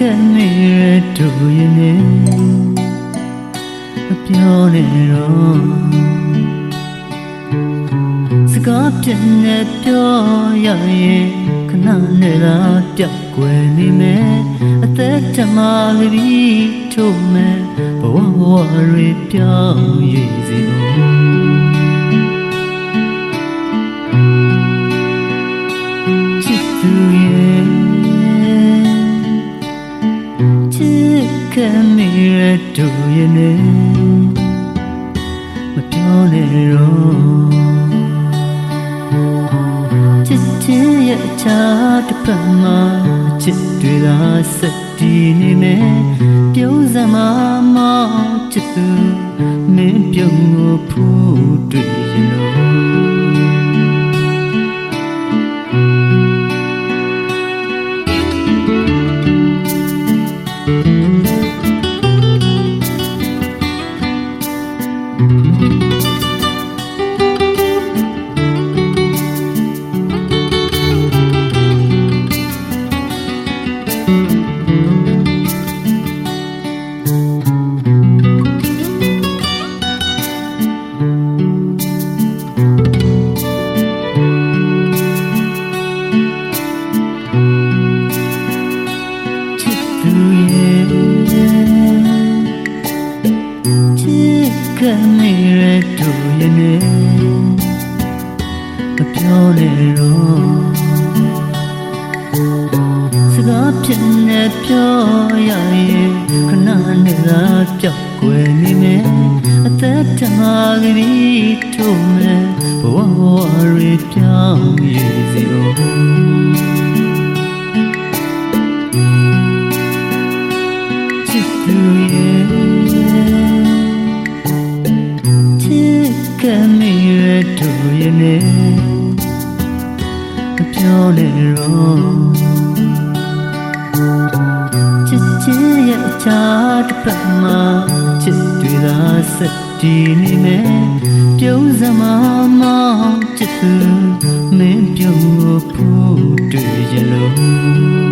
နေရတူရင်နေမပြောနဲ့တော့စကားပြနေပြောရရင်ခဏနဲ့သာပြောက်ွယ်နေမယ်အသက်တမလေးထို့မယ်ဘဝဘဝတွေပြောင်းရည်စီလို့ချစ်သူရဲ့ စ်ကနေရတူရဲ့နေမပြောနဲ့တော့ချစ်ချင်ရဲ့အခြားတစ်ဖက်မှာချစ်တွေသာစက်တည်နေမယ်ပြုံးစမှာမောင်ချစ်သူမင်းပြုံးကိုဖူးတွေ့ရင်တော့ နေရတူရဲ့နေမပြောနဲ့တော့စကားဖြစ်နေပြောရရင်ခဏနဲ့သာပြောက်ွယ်နေမယ်အသက်တမကလေးထို့မယ်ဘဝဘဝတွေပြောင်းရည်စီအော တူရဲ့နေမပြောနဲ့တော့ချစ်ချစ်ရဲ့အချာတစ်ဖက်မှာချစ်တွေသာစက်တည်နေမယ်ပြုံးစမမောင်ချစ်သူမင်းပြုံးကိုဖူးတွေ့ရလို့